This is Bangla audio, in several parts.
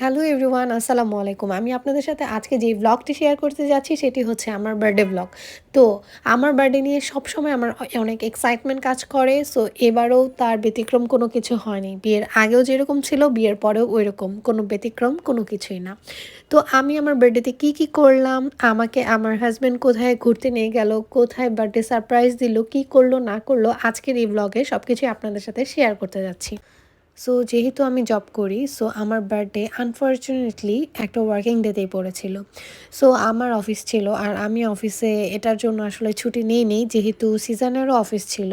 হ্যালো এভরিওয়ান, আসসালামু আলাইকুম। আমি আপনাদের সাথে আজকে যে ব্লগটি শেয়ার করতে যাচ্ছি সেটি হচ্ছে আমার বার্থডে ব্লগ তো আমার বার্থডে নিয়ে সবসময় আমার অনেক এক্সাইটমেন্ট কাজ করে সো এবারেও তার ব্যতিক্রম কোনো কিছু হয়নি। বিয়ের আগেও যেরকম ছিল, বিয়ের পরেও ওই রকম কোনো ব্যতিক্রম কোনো কিছুই না। তো আমি আমার বার্থডেতে কি কি করলাম, আমাকে আমার হাজব্যান্ড কোথায় ঘুরতে নিয়ে গেল, কোথায় বার্থডে সারপ্রাইজ দিল, কি করল, না করল, আজকের এই ব্লগে সব কিছুই আপনাদের সাথে শেয়ার করতে যাচ্ছি। সো যেহেতু আমি জব করি সো আমার বার্থডে আনফর্চুনেটলি একটা ওয়ার্কিং ডেতেই পড়েছিল। সো আমার অফিস ছিল আর আমি অফিসে এটার জন্য আসলে ছুটি নেই নেই, যেহেতু সিজনেরও অফিস ছিল।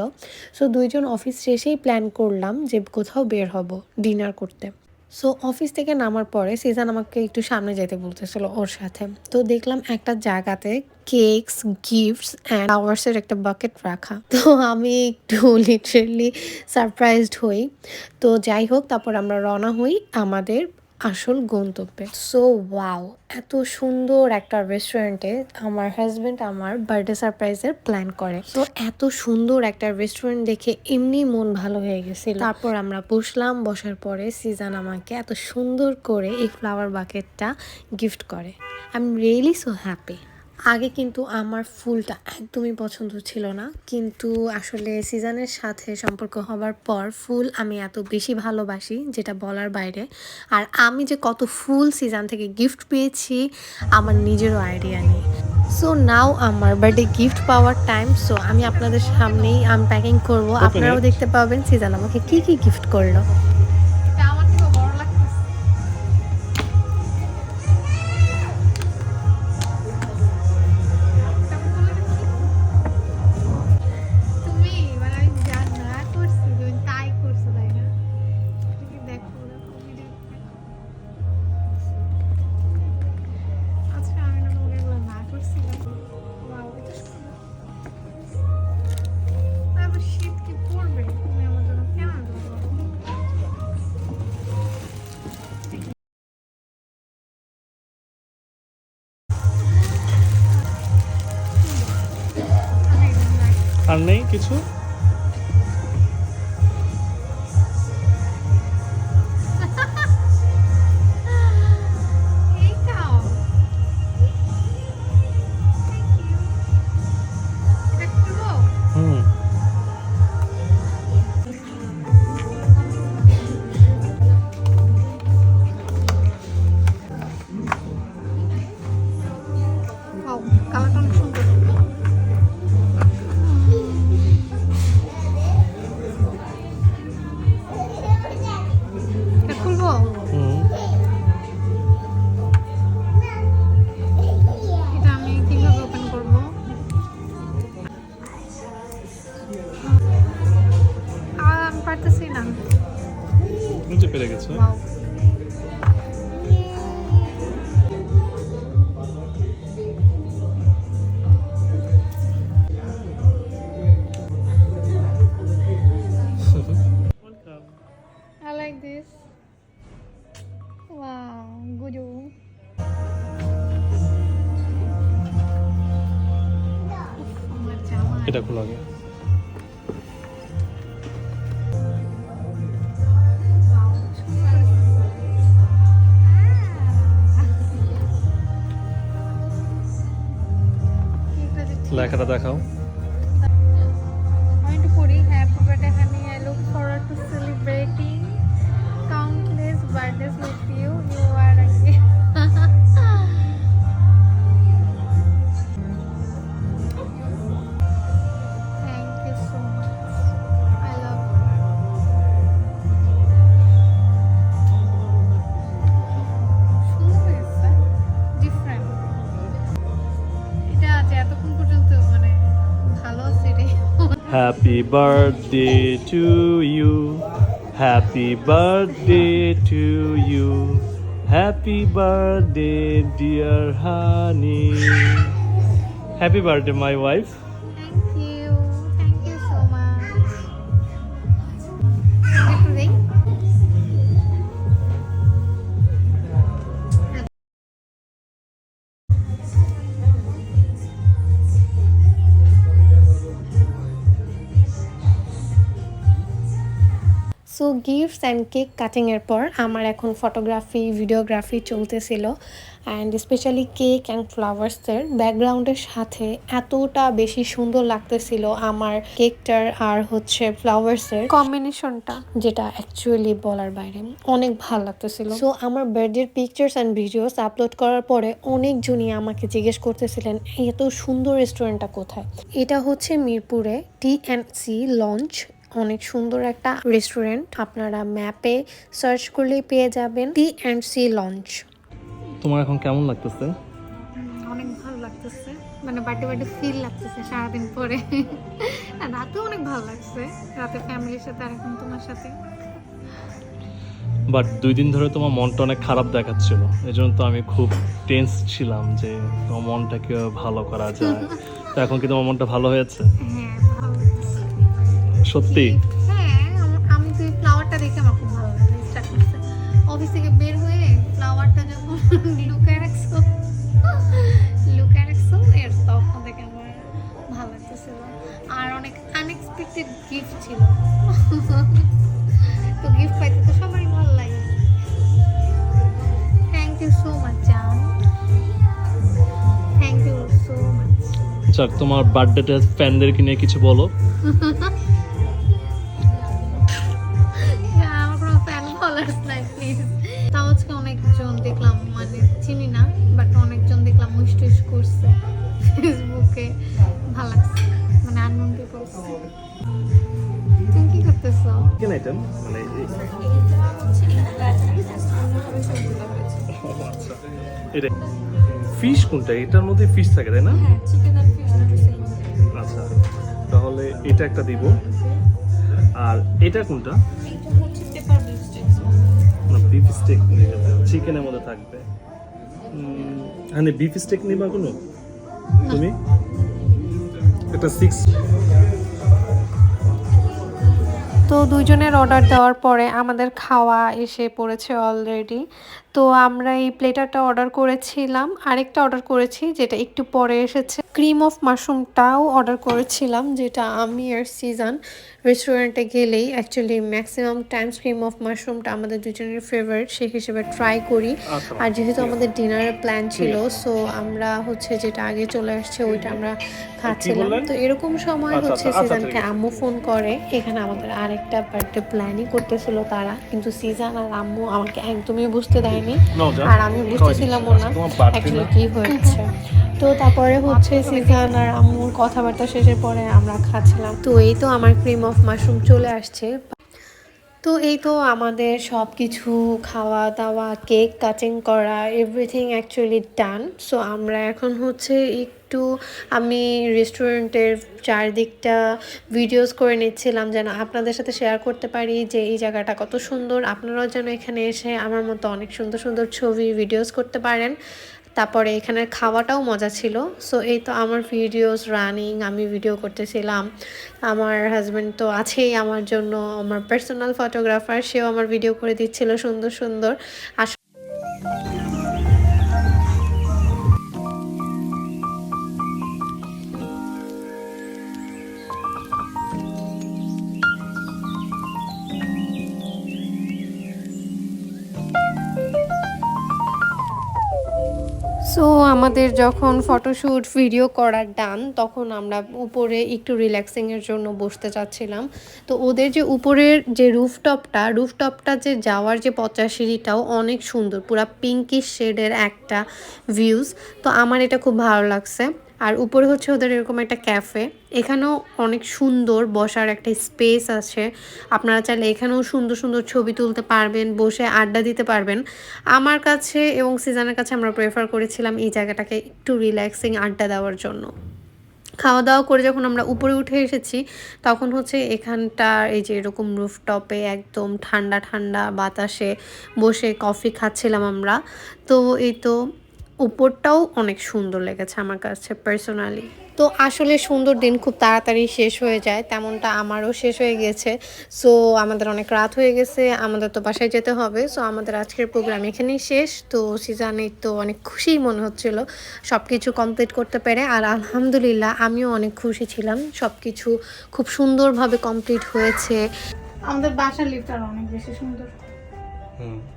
সো দুইজন অফিস শেষেই প্ল্যান করলাম যে কোথাও বের হব ডিনার করতে। সো অফিস থেকে নামার পরে সিজান আমাকে একটু সামনে যেতে বলতেছিল ওর সাথে। তো দেখলাম একটা জায়গাতে কেকস গিফটস অ্যান্ড আওয়ার্সের একটা বাকেট রাখা। তো আমি একটু লিটারেলি সারপ্রাইজড হই। তো যাই হোক, তারপর আমরা রওনা হই আমাদের আসল গন্তব্যে। সো ওয়াও এত সুন্দর একটা রেস্টুরেন্টে আমার হাজব্যান্ড আমার বার্থডে সারপ্রাইজের প্ল্যান করে। তো এত সুন্দর একটা রেস্টুরেন্ট দেখে এমনি মন ভালো হয়ে গেছিল। তারপর আমরা বসলাম, বসার পরে সিজান আমাকে এত সুন্দর করে এই ফ্লাওয়ার বাকেটটা গিফট করে। I am really so happy আগে কিন্তু আমার ফুলটা একদমই পছন্দ ছিল না। কিন্তু আসলে সিজনের সাথে সম্পর্ক হবার পর ফুল আমি এত বেশি ভালোবাসি যেটা বলার বাইরে। আর আমি যে কত ফুল সিজন থেকে গিফট পেয়েছি আমার নিজেরও আইডিয়া নেই। সো নাও আমার বার্থডে গিফট পাওয়ার টাইম সো আমি আপনাদের সামনেই আনপ্যাকিং করব। আপনারাও দেখতে পাবেন সিজন আমাকে কি কি গিফট করল। আর নেই কিছু? লেখাটা দেখাও। Happy birthday to you. Happy birthday to you. Happy birthday, dear honey. Happy birthday, my wife. Gifts and cake কাটিংয়ের পর আমার এখন ফটোগ্রাফি ভিডিওগ্রাফি চলতেছিল অ্যান্ড স্পেশালি কেক অ্যান্ড ফ্লাওয়ার্সের ব্যাকগ্রাউন্ডের সাথে এতটা বেশি সুন্দর লাগতেছিল আমার কেকটার আর হচ্ছে ফ্লাওয়ার্সের কম্বিনেশনটা যেটা অ্যাকচুয়ালি বলার বাইরে। অনেক ভালো লাগতেছিল। সো আমার বার্থডের পিকচার্স অ্যান্ড ভিডিওস আপলোড করার পরে অনেকজনই আমাকে জিজ্ঞেস করতেছিলেন এত সুন্দর রেস্টুরেন্টটা কোথায়? এটা হচ্ছে মিরপুরে টি অ্যান্ড সি লঞ্চ অনেক সুন্দর একটা রেস্টুরেন্ট আপনারা ম্যাপে সার্চ করলেই পেয়ে যাবেন টি অ্যান্ড সি লঞ্চ তোমার এখন কেমন লাগতেছে? অনেক ভালো লাগতেছে। মানে বার্থডে বার্থডে ফিল লাগতেছে সারাদিন পরে। রাতেও অনেক ভালো লাগছে। রাতে ফ্যামিলির সাথে আর এখন তোমার সাথে। বাট দুই দিন ধরে তোমার মনটা অনেক খারাপ দেখাচ্ছিল। এই জন্য তো আমি খুব টেন্স ছিলাম যে তোমার মনটা কীভাবে ভালো করা যায়। তো এখন কি তোমার মনটা ভালো হয়েছে? হ্যাঁ। সত্যি? হ্যাঁ আম- ফ্লাওয়ারটা দেখে আমার খুব ভালো লাগে স্টার্ট করছে অফিস থেকে বের হয়ে ফ্লাওয়ারটা যখন লুকায় রাখছো লুকায় রাখছো এর তখন আমার ভালো লাগতেছিল। আর অনেক আনএক্সপেক্টেড গিফট ছিল। তো গিফট পাইতে তো সবারই ভালো লাগে। থ্যাংক ইউ সো মাচ জান। থ্যাংক ইউ সো মাচ আচ্ছা তোমার বার্থডেতে ফ্যানদেরকে নিয়ে কিছু বলো? তুমি কি করতেছো কেন আইটেম মানে আচ্ছা এটা ফিশ কোনটা? এটার মধ্যে ফিশ থাকে তাই না? আচ্ছা তাহলে এটা একটা দিব। আর এটা কোনটা? না বিফ স্টেক চিকেনের মধ্যে থাকবে। হ্যাঁ বিফ স্টেক নিবা কোনো? তুমি? একটা সিক্স তো দুইজনের অর্ডার দেওয়ার পরে আমাদের খাওয়া এসে পড়েছে অলরেডি তো আমরা এই প্লেটারটা অর্ডার করেছিলাম। আরেকটা অর্ডার করেছি যেটা একটু পরে এসেছে। ক্রিম অফ মাশরুমটাও অর্ডার করেছিলাম যেটা আমি আর সিজন রেস্টুরেন্টে গেলেই actually maximum times cream of মাশরুমটা আমাদের দুজনের ফেভারিট সেই হিসেবে ট্রাই করি। আচ্ছা। আর যেহেতু আমাদের ডিনারের প্ল্যান ছিল সো আমরা হচ্ছে যেটা আগে চলে আসছে ওইটা আমরা খাচ্ছিলাম। তো এরকম সময় আচ্ছা, হচ্ছে আচ্ছা, সিজনকে আম্মু ফোন করে। এখানে আমাদের আরেকটা বার্থডে প্ল্যানই করতেছিল তারা। কিন্তু সিজান আর আম্মু আমাকে একদমই বুঝতে দেয়নি। যাও। আর আমি বুঝতেছিলাম না অ্যাকচুয়ালি? কি হয়েছে তো তারপরে হচ্ছে সিজান আর আম্মুর কথাবার্তা শেষের পরে আমরা খাচ্ছিলাম তো এই তো আমার ক্রিম অফ মাশরুম চলে আসছে তো এই তো আমাদের সব কিছু খাওয়া দাওয়া কেক কাটিং করা এভরিথিং অ্যাকচুয়ালি ডান সো আমরা এখন হচ্ছে একটু, আমি রেস্টুরেন্টের চারদিকটা ভিডিওস করে নিচ্ছিলাম যেন আপনাদের সাথে শেয়ার করতে পারি যে এই জায়গাটা কত সুন্দর। আপনারাও যেন এখানে এসে আমার মতো অনেক সুন্দর সুন্দর ছবি ভিডিওস করতে পারেন। তারপরে এখানের খাওয়াটাও মজা ছিল। সো এই তো আমার ভিডিওস রানিং আমি ভিডিও করতেছিলাম। আমার হাজব্যান্ড তো আছেই আমার জন্য। আমার পার্সোনাল ফটোগ্রাফার সেও আমার ভিডিও করে দিচ্ছিল সুন্দর সুন্দর। সো আমাদের যখন ফটোশ্যুট ভিডিও করার ডান তখন আমরা উপরে একটু রিল্যাক্সিংয়ের জন্য বসতে চাচ্ছিলাম। তো ওদের যে উপরের যে রুফটপটা রুফটপটা যে যাওয়ার যে পচা সিঁড়িটাও অনেক সুন্দর, পুরা পিঙ্কিশ শেডের একটা ভিউজ তো আমার এটা খুব ভালো লাগছে। আর উপরে হচ্ছে ওদের এরকম একটা ক্যাফে। এখানেও অনেক সুন্দর বসার একটা স্পেস আছে। আপনারা চাইলে এখানেও সুন্দর সুন্দর ছবি তুলতে পারবেন, বসে আড্ডা দিতে পারবেন। আমার কাছে এবং সিজনের কাছে আমরা প্রেফার করেছিলাম এই জায়গাটাকে একটু রিল্যাক্সিং আড্ডা দেওয়ার জন্য। খাওয়া দাওয়া করে যখন আমরা উপরে উঠে এসেছি, তখন হচ্ছে এখানটা এই যে এরকম রুফটপে একদম ঠান্ডা ঠান্ডা বাতাসে বসে কফি খাচ্ছিলাম আমরা। তো এই তো উপরটাও অনেক সুন্দর লেগেছে আমার কাছে পার্সোনালি তো আসলে সুন্দর দিন খুব তাড়াতাড়ি শেষ হয়ে যায় তেমনটা আমারও শেষ হয়ে গেছে। সো আমাদের অনেক রাত হয়ে গেছে আমাদের তো বাসায় যেতে হবে। সো আমাদের আজকের প্রোগ্রাম এখানেই শেষ। তো সিজানে তো অনেক খুশিই মনে হচ্ছিল সব কিছু কমপ্লিট করতে পেরে। আর আলহামদুলিল্লাহ আমিও অনেক খুশি ছিলাম সব কিছু খুব সুন্দরভাবে কমপ্লিট হয়েছে। আমাদের বাসার লিফট আর অনেক বেশি সুন্দর। হুম।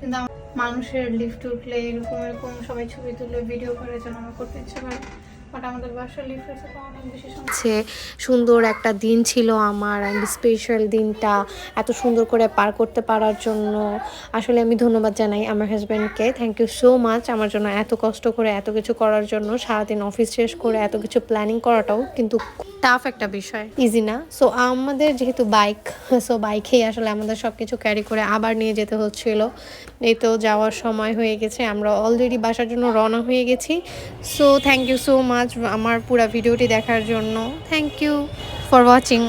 কিন্তু মানুষের লিফট উঠলে এরকম এরকম সবাই ছবি তুলে ভিডিও করে যেন আমার করতে ইচ্ছে করে। সুন্দর। একটা দিন ছিল আমার অ্যান্ড স্পেশাল দিনটা এত সুন্দর করে পার করতে পারার জন্য। আসলে আমি ধন্যবাদ জানাই আমার হাজব্যান্ডকে থ্যাংক ইউ সো মাচ আমার জন্য এত কষ্ট করে এত কিছু করার জন্য। সারাদিন অফিস শেষ করে এত কিছু প্ল্যানিং করাটাও কিন্তু টাফ একটা বিষয়। ইজি না? সো আমাদের যেহেতু বাইক সো বাইকেই আসলে আমাদের সব কিছু ক্যারি করে আবার নিয়ে যেতে হচ্ছিল। এই তো যাওয়ার সময় হয়ে গেছে, আমরা অলরেডি বাসার জন্য রওনা হয়ে গেছি। So thank you so much আমার পুরো ভিডিওটি দেখার জন্য। Thank you for watching